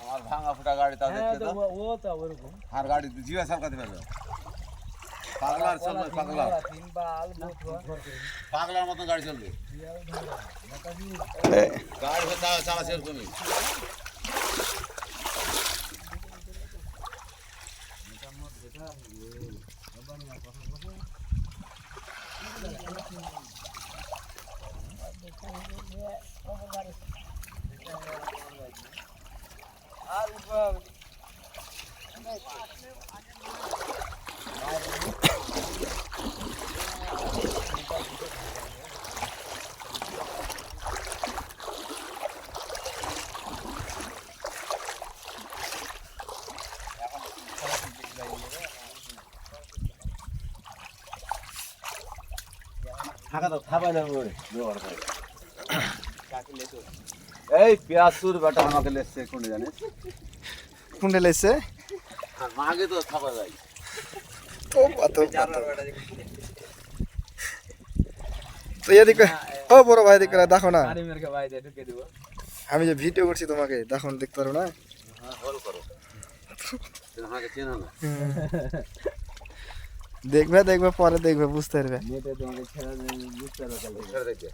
আমার ভাঙা ফুটা গাড়ি তা হ্যাঁ দেখতে তো তো ও- তো ওরকম। আর গাড়ি জিয়া সালকাতে পারবে। পাগলার চলবে পাগলা পাগলার। মতন গাড়ি চলবে। গাড়ি তো চালা চালাচ্ছে এরকমই থাকা তো থাকাই যাবে ওরে ব্যবহার করে এই পেঁয়াজুর বেটা আমাকে লেসছে কোন জানিস কুন্ডে লেছে আর মাগে তো থাকা যায় তো কত কত তো এদিকে ও বড় ভাই এদিকে দেখো না গাড়ি মেরকে বাইরে ঢুকে দিব আমি যে ভিডিও করছি তোমাকে দেখুন দেখতে পারো না হ্যাঁ হল করো তুমি আমাকে চেনো না দেখবে দেখবে পরে দেখবে বুঝতে পারবে নেটে তোমাকে ছেড়ে দেবে, বুঝতে পারবে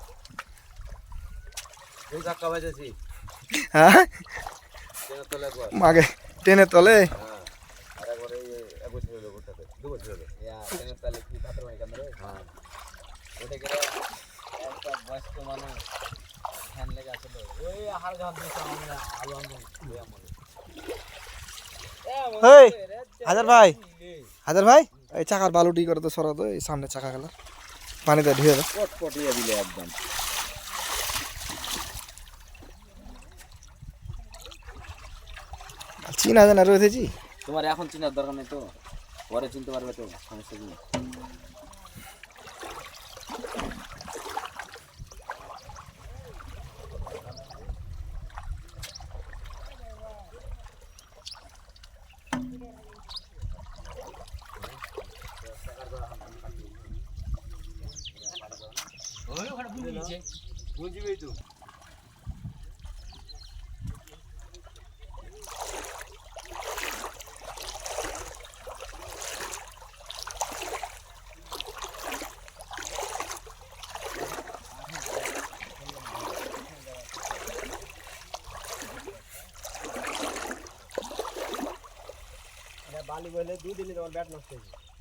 হ্যাঁ? মাগে টেনে তলে? হ্যাঁ হয়। হাজার ভাই। হাজার ভাই এই চাকার বালুটি করে তো সরা তো এই সামনে চাকা গেল। পানিতে ধুয়ে দাও দিলে একদম। চিনা জানা রয়েছেছি তোমার এখন চিনার দরকার নেই তো? পরে চিনতে পারবে তো সমস্যা কি? বুঝবেই তো। বালি বলে দুদিনে ব্যাট নষ্ট হয়েছে